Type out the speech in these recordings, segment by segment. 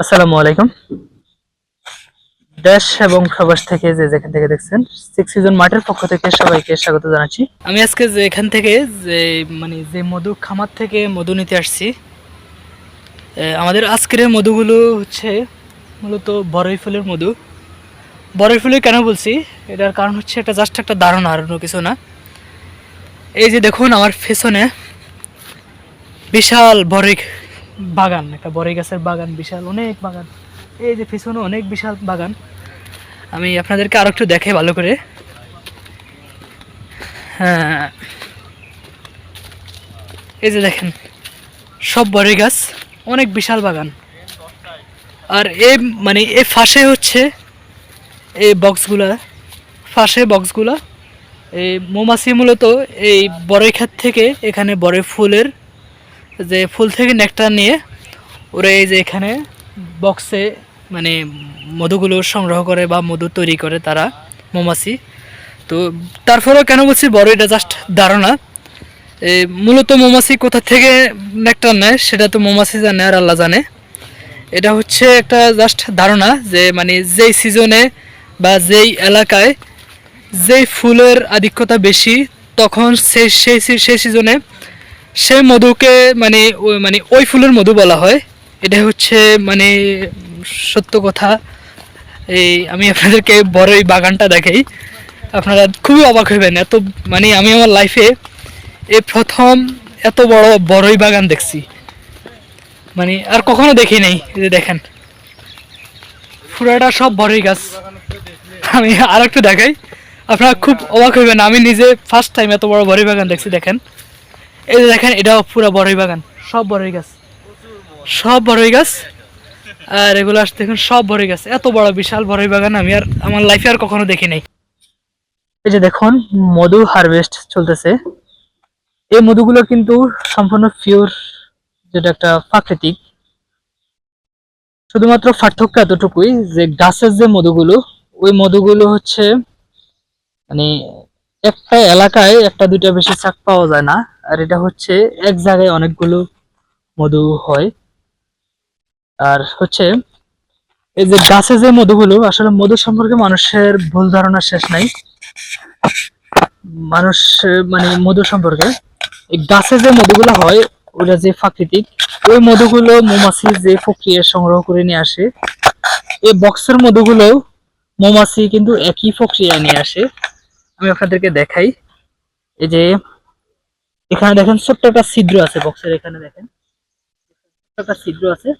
আসসালামু আলাইকুম। দেশ এবং প্রবাস থেকে যে যেখান থেকে দেখছেন সিক্স সিজন মার্টের পক্ষ থেকে সবাইকে স্বাগত জানাচ্ছি। আমি আজকে যে এখান থেকে যে মানে যে মধু খামার থেকে মধু নিতে আসছি আমাদের আজকের মধুগুলো হচ্ছে মূলত বড়ই ফুলের মধু। বড়ই ফুলের কেন বলছি? এটার কারণ হচ্ছে এটা জাস্ট একটা ধারণা আর কিছু না। এই যে দেখুন আমার পেছনে বিশাল বড়ই বাগান, একটা বড়ই গাছের বাগান, বিশাল, অনেক বাগান। এই যে পিছনে অনেক বিশাল বাগান। আমি আপনাদেরকে আরও একটু দেখে ভালো করে। হ্যাঁ। এই যে দেখেন, সব বড়ই গাছ, অনেক বিশাল বাগান। আর এ মানে এ ফাঁসে হচ্ছে এই বক্সগুলা, ফাঁসে বক্সগুলা। এই মৌমাছি মূলত এই বড়ই ক্ষেত থেকে এখানে বড়ই ফুলের যে ফুল থেকে নেকটার নিয়ে ওরা এই যে এখানে বক্সে মানে মধুগুলো সংগ্রহ করে বা মধু তৈরি করে তারা মৌমাছি। তো তারপরেও কেন বলছি বড়, এটা জাস্ট ধারণা। মূলত মৌমাছি কোথা থেকে নেকটার নেয় সেটা তো মৌমাছি জানে আর আল্লাহ জানে। এটা হচ্ছে একটা জাস্ট ধারণা যে মানে যেই সিজনে বা যেই এলাকায় যেই ফুলের আধিক্যতা বেশি, তখন সেই সেই সেই সিজনে সেই মধুকে মানে মানে ওই ফুলের মধু বলা হয়। এটা হচ্ছে মানে সত্য কথা। এই আমি আপনাদেরকে বড় এই বাগানটা দেখাই। আপনারা খুবই অবাক হইবেন এত মানে আমি আমার লাইফে এই প্রথম এত বড় বড়ই বাগান দেখছি। মানে আর কখনো দেখি নাই যে দেখেন। পুরাটা সব বড়ই গাছ। আমি আর একটু দেখাই। আপনারা খুব অবাক হইবেন, আমি নিজে ফার্স্ট টাইম এত বড় বড়ই বাগান দেখছি, দেখেন। এই যে দেখেন, এটাও পুরো বড়ই বাগান, সব বড়ই গাছ। সব বড়ই গাছ। আর এগুলো আসতে দেখুন, সব বড়ই গাছ। এত বড়, বিশাল বড়ই বাগান আমি আর আমার লাইফে আর কখনো দেখি নাই। এই যে দেখুন, মধু হারভেস্ট চলতেছে। এই মধুগুলো কিন্তু সম্পূর্ণ পিওর যেটা একটা প্রাকৃতিক। শুধুমাত্র পার্থক্য এতটুকুই যে গাছের যে মধুগুলো, ওই মধুগুলো হচ্ছে মানে একটা এলাকায় একটা দুইটা বেশি চাক পাওয়া যায় না। আর এটা হচ্ছে এক জায়গায় অনেকগুলো মধু হয়। আর হচ্ছে এই যে গাছে যে মধুগুলো, আসলে মধু সম্পর্কে মানুষের ভুল ধারণা শেষ নাই। মানুষ মানে মধু সম্পর্কে। এই গাছে যে মধুগুলো হয় ওটা যে প্রাকৃতিক, ওই মধুগুলো মৌমাছি যে প্রক্রিয়া সংগ্রহ করে নিয়ে আসে, এই বক্সের মধুগুলো মৌমাছি কিন্তু একই প্রক্রিয়ায় নিয়ে আসে। আমি আপনাদেরকে দেখাই। এই যে এখানে দেখেন ছোট্ট একটা ছিদ্র আছে বক্সের এখানে দেখেন। একটা ছিদ্র আছে।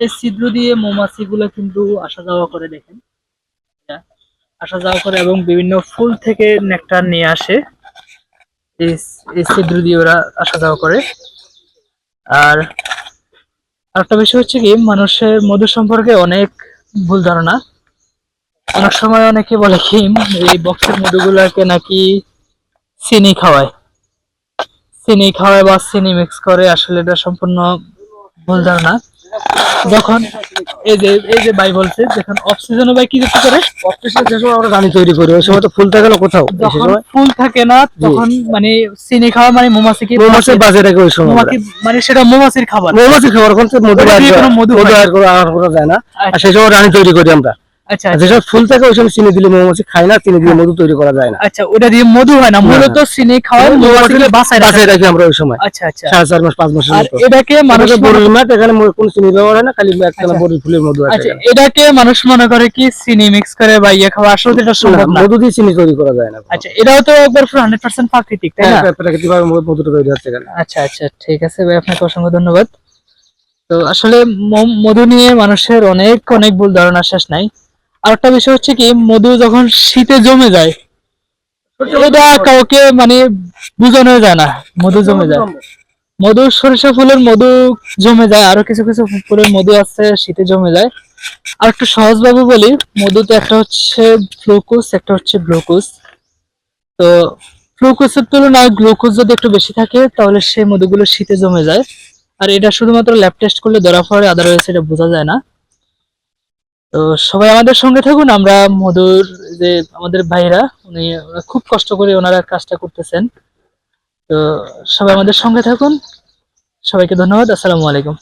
এই ছিদ্র দিয়ে মৌমাছি গুলো কিন্তু আসা যাওয়া করে দেখেন। আসা যাওয়া করে এবং বিভিন্ন ফুল থেকে নেকটার নিয়ে আসে। এই এই ছিদ্র দিয়ে ওরা আসা যাওয়া করে। আর আরেকটা বিষয় হচ্ছে কি, মানুষের মধু সম্পর্কে অনেক ভুল ধারণা। অনেক সময় অনেকে বলে কি, এই বক্সের মধুগুলাকে নাকি চিনি খাওয়ায়। চিনি খাওয়ায় বা চিনি মিক্স করে আসলে এটা সম্পূর্ণ ভুল ধারণা। যখন এই যে এই যে ভাই বলছে যখন অফ সিজনে ভাই কি করতে করে যে সময় আমরা রানী তৈরি করি ওই সময় তো ফুল থাকে না কোথাও? যখন ফুল থাকে না তখন মানে চিনি খাওয়া মানে মৌমাছিকে মৌমাছির বাজে রাখে ওই সময়। মানে সেটা মৌমাছির খাবার। মৌমাছি খাবার করতে মধু আর মধু মধু আর করা আর করা যায় না। আর আচ্ছা। সেই সময় রানী তৈরি করি আমরা। আচ্ছা আচ্ছা। যেসব ফুল থাকে ওই সময় চিনি দিলে মৌমাছি খায় না চিনি দিয়ে মধু তৈরি করা যায় না। আচ্ছা ওটা দিয়ে মধু হয় না মূলত চিনি খাওয়ায় মৌমাছিকে বাঁচায় রাখে বাঁচায় রাখি আমরা ওই সময়। আচ্ছা আচ্ছা। সাড়ে চার মাস পাঁচ আর এটাকে মানুষ বড়ির এখানে কোনো চিনি ব্যবহার হয় না খালি আচ্ছা। বড়ির ফুলের মধু আছে আচ্ছা এটাকে মানুষ মনে করে কি চিনি মিক্স করে বা ইয়ে খাওয়া আসলে এটা সম্ভব না। মধু দিয়ে চিনি তৈরি করা যায় না। আচ্ছা এটাও তো একবার প্রাকৃতিক তাই না? হ্যাঁ, প্রাকৃতিক ভাবে মধুটা তৈরি হচ্ছে এখানে। আচ্ছা আচ্ছা ঠিক আছে ভাই আপনাকে অসংখ্য ধন্যবাদ। তো আসলে মধু নিয়ে মানুষের অনেক অনেক ভুল ধারণা শেষ নাই। আর একটা বিষয় হচ্ছে কি, মধু যখন শীতে জমে যায় এটা কাউকে মানে বোঝানো যায় না, মধু জমে যায়। মধু সরিষা ফুলের মধু জমে যায়, আরও কিছু কিছু ফুলের মধু আছে, শীতে জমে যায়। আর একটু সহজভাবে বলি, মধুতে একটা হচ্ছে ফ্লুকোস একটা হচ্ছে গ্লুকোজ। তো ফ্লুকোজের তুলনায় গ্লুকোজ যদি একটু বেশি থাকে, তাহলে সেই মধুগুলো শীতে জমে যায়। আর এটা শুধুমাত্র ল্যাব টেস্ট করলে ধরা পড়ে আদারওয়াইজ এটা বোঝা যায় না। তো সবাই আমাদের সঙ্গে থাকুন, আমরা মধুর যে আমাদের ভাইরা, উনি খুব কষ্ট করে ওনারা কাজটা করতেছেন। তো সবাই আমাদের সঙ্গে থাকুন। সবাইকে ধন্যবাদ, আসসালামু আলাইকুম।